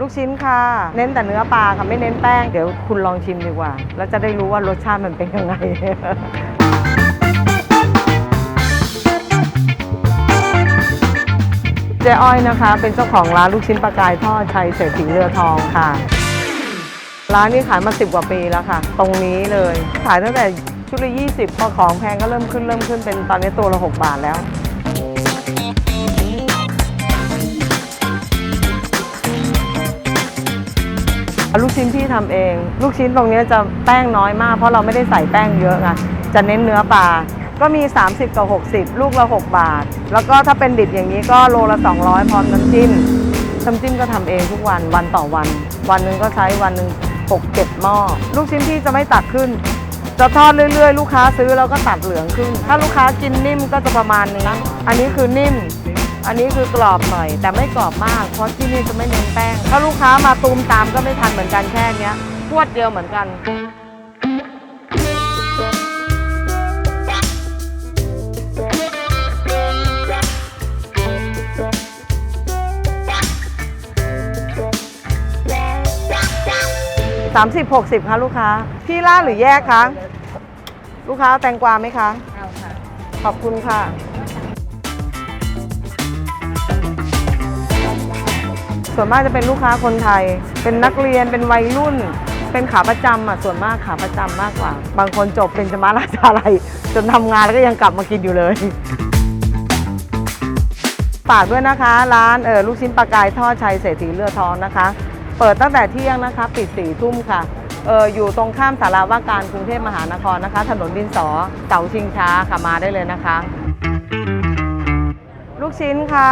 ลูกชิ้นค่ะ เน้นแต่เนื้อปลาค่ะไม่เน้นแป้ง เดี๋ยวคุณลองชิมดีกว่า แล้วจะได้รู้ว่ารสชาติมันเป็นยังไง เจ๊อ้อยนะคะ เป็นเจ้าของร้านลูกชิ้นปลากายทอดชัยเศรษฐีเรือทองค่ะ ร้านนี้ขายมาสิบกว่าปีแล้วค่ะ ตรงนี้เลยขายตั้งแต่ชุดละ20พอของแพงก็เริ่มขึ้นเริ่มขึ้นเป็นตอนนี้ตัวละ6บาทแล้ว ลูกชิ้นพี่ทำเอง ลูกชิ้นตรงนี้จะแป้งน้อยมาก เพราะเราไม่ได้ใส่แป้งเยอะไงจะเน้นเนื้อปลาก็มี 30 กับ 60 ลูกละ 6 บาท แล้วก็ถ้าเป็นดิบอย่างนี้ก็โลละ 200 พร้อมน้ำจิ้มน้ำจิ้มก็ทำเองทุกวันวันต่อวัน วันหนึ่งก็ใช้วันหนึ่งหกเจ็ดหม้อ ลูกชิ้นพี่จะไม่ตัดขึ้น จะทอดเรื่อยๆ ลูกค้าซื้อแล้วก็ตัดเหลืองขึ้น ถ้าลูกค้ากินนิ่มก็จะประมาณนี้ อันนี้คือนิ่ม อันนี้คือกรอบหน่อย แต่ไม่กรอบมากเพราะที่นี่จะไม่เน้นแป้ง ถ้าลูกค้ามาตูมตามก็ไม่ทันเหมือนกันแค่เนี้ยพวดเดียวเหมือนกัน30 60คะลูกค้า พี่ล่าดหรือแยกคะ ลูกค้าเอาแตงกวาไหมคะ เอาค่ะ ขอบคุณค่ะ ส่วนมากจะเป็นลูกค้าคนไทย เป็นนักเรียนเป็นวัยรุ่น เป็นขาประจำอะส่วนมากขาประจำมากกว่า บางคนจบเป็นจมาราชาอะไร จนทำงานแล้วก็ยังกลับมากินอยู่เลยฝากด้วยนะคะ ร้านเออลูกชิ้นปลากายทอดชัยเศรษฐีเรือทองนะคะ เปิดตั้งแต่เที่ยงนะคะ ปิดสี่ทุ่มค่ะเอออยู่ตรงข้ามสาราว่าการกรุงเทพมหานครนะคะ ถนนดินสอเสาชิงช้าค่ะมาได้เลยนะคะ ลูกชิ้นค่ะ